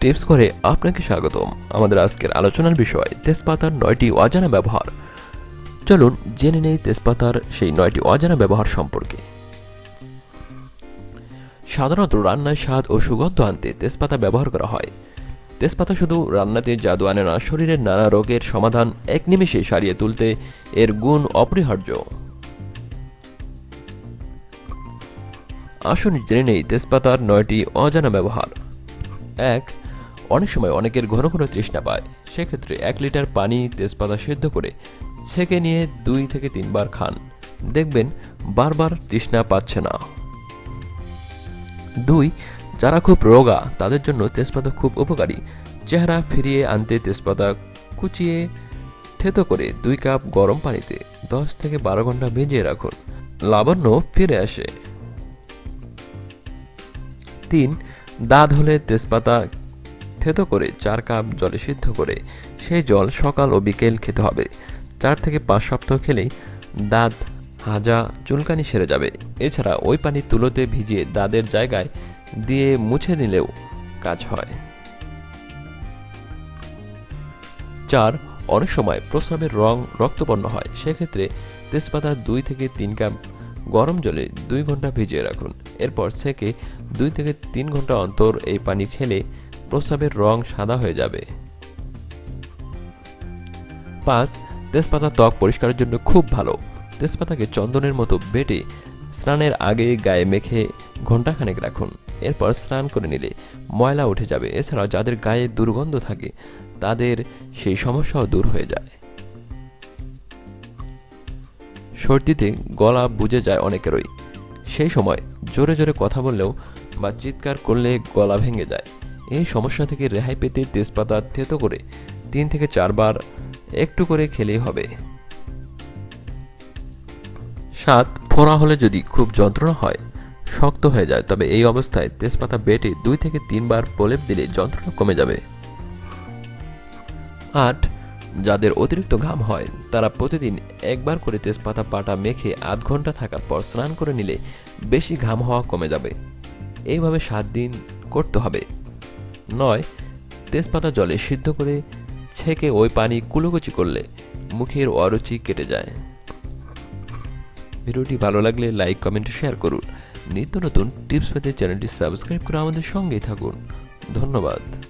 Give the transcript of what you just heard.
Tips করে আপনাকে স্বাগতম। আমাদের আজকের আলোচনার বিষয়, তেজপাতার নয়টি অজানা ব্যবহার। চলুন জেনে নেই তেজপাতার সেই নয়টি অজানা ব্যবহার সম্পর্কে। সাধারণত রান্নায় স্বাদ ও সুগন্ধ আনতে তেজপাতা ব্যবহার করা হয়। তেজপাতা শুধু রান্নাতে জাদু আনে না শরীরের নানা রোগের সমাধান এক নিমেষে সারিয়ে তুলতে এর গুণ অপরিহার্য। আসুন জেনে নেই তেজপাতার নয়টি অজানা ব্যবহার। এক অনেক সময় অনেকের ঘন ঘন তৃষ্ণা পায়। সেক্ষেত্রে এক লিটার পানি তেজপাতা সেদ্ধ করে ছেঁকে নিয়ে দুই থেকে তিনবার খান। দেখবেন বারবার তৃষ্ণা পাচ্ছে না। দুই, যারা খুব রোগা, তাদের জন্য তেজপাতা খুব উপকারী। চেহারা ফিরিয়ে আনতে তেজপাতা কুচিয়ে থেতো করে দুই কাপ গরম পানিতে দশ থেকে বারো ঘণ্টা ভিজিয়ে রাখুন। লাবণ্য ফিরে আসে। তিন, দাঁত হলে তেজপাতা থেতো করে চার কাপ জলে সিদ্ধ করে সেই জল সকাল ও বিকেল খেতে হবে। চার থেকে পাঁচ সপ্তাহ খেলেই দাঁত, হাজা, চুলকানি সেরে যাবে। এছাড়া ওই পানি তুলোতে ভিজিয়ে দাঁতের জায়গায় দিয়ে মুছে নিলেও কাজ হয়। চার, অনেক সময় প্রস্রাবের রং রক্তবর্ণ হয়। সেক্ষেত্রে তেজপাতা দুই থেকে তিন কাপ, গরম জলে দুই ঘণ্টা ভিজিয়ে রাখুন। এরপর সেকে দুই থেকে তিন ঘণ্টা অন্তর এই পানি খেলে প্রস্রাবের রং সাদা হয়ে যাবে। পাঁচ, তেজপাতা ত্বক পরিষ্কারের জন্য খুব ভালো। তেজপাতাকে চন্দনের মতো বেটে স্নানের আগে গায়ে মেখে ঘন্টাখানেক রাখুন। এরপর স্নান করে নিলে ময়লা উঠে যাবে। এছাড়াও যাদের গায়ে দুর্গন্ধ থাকে, তাদের সেই সমস্যাও দূর হয়ে যায়। সর্দিতে গলা বুঝে যায় অনেকেরই। সেই সময় জোরে জোরে কথা বললেও বা চিৎকার করলে গলা ভেঙে যায়। এই সমস্যা থেকে রেহাই পেতে তেজপাতা থেতো করে তিন থেকে চারবার একটু করে খেলেই হবে। সাত, ফোড়া হলে যদি খুব যন্ত্রণা হয়, শক্ত হয়ে যায়, তবে এই অবস্থায় তেজপাতা বেটে দুই থেকে তিনবার প্রলেপ দিলে যন্ত্রণা কমে যাবে। আট, যাদের অতিরিক্ত ঘাম হয়, তারা প্রতিদিন একবার করে তেজপাতা পাটা মেখে আধ ঘণ্টা থাকার পর স্নান করে নিলে বেশি ঘাম হওয়া কমে যাবে। এইভাবে সাত দিন করতে হবে। নয়, তেজপাতা জলে সিদ্ধ করে ছেঁকে ওই পানি কুলোকুচি করলে মুখের অরুচি কেটে যায়। ভিডিওটি ভালো লাগলে লাইক, কমেন্ট, শেয়ার করুন। নিত্য নতুন টিপস পেতে চ্যানেলটি সাবস্ক্রাইব করে আমাদের সঙ্গেই থাকুন। ধন্যবাদ।